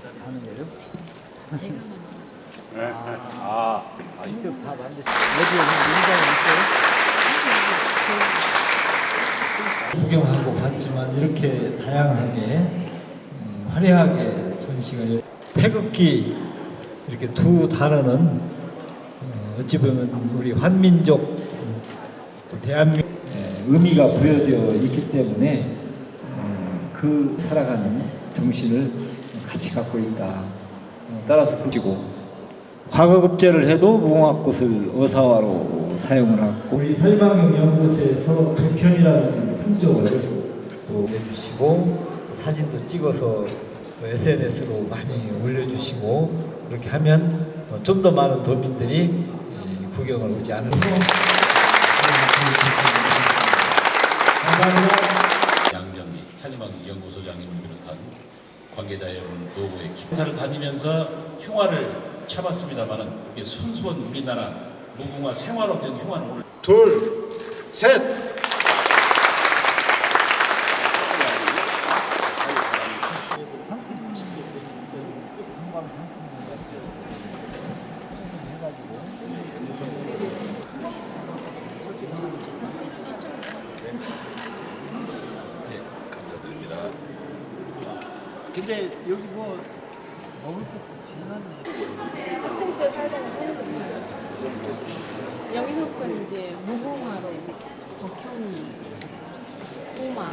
하나씩 하는 거예요? 제가 만들었어요. 아, 아 이쪽 다 만드시. 어디에 농장이 있어요? 구경하고 봤지만 이렇게 다양하게 음, 화려하게 전시가 열- 태극기 이렇게 두 단어는 어, 어찌 보면 우리 환민족 음, 또 대한민국 에, 의미가 부여되어 있기 때문에 음, 그 살아가는 정신을 같이 갖고 있다. 어, 따라서 그지고 과거급제를 해도 무궁화꽃을 어사화로 사용을 하고 우리 연구소에서 백현이라는 품종을 또 내주시고 또 사진도 찍어서 SNS로 많이 올려주시고 그렇게 하면 좀 더 많은 도민들이 이 구경을 오지 않을까 감사합니다. 양정미 산림학 연구소장님을 비롯한 관계자 여러분 노고의 행사를 다니면서 흉화를 쳐봤습니다만은 이게 순수한 우리나라 무궁화 생활화된 흉화는 오늘 둘, 셋. 네, 감사드립니다. 근데 여기 뭐 먹을 것도 가능한데. 학창시절 살다가 거 있어요. 여기서부터는 이제 무궁화로 덕현이, 꼬마.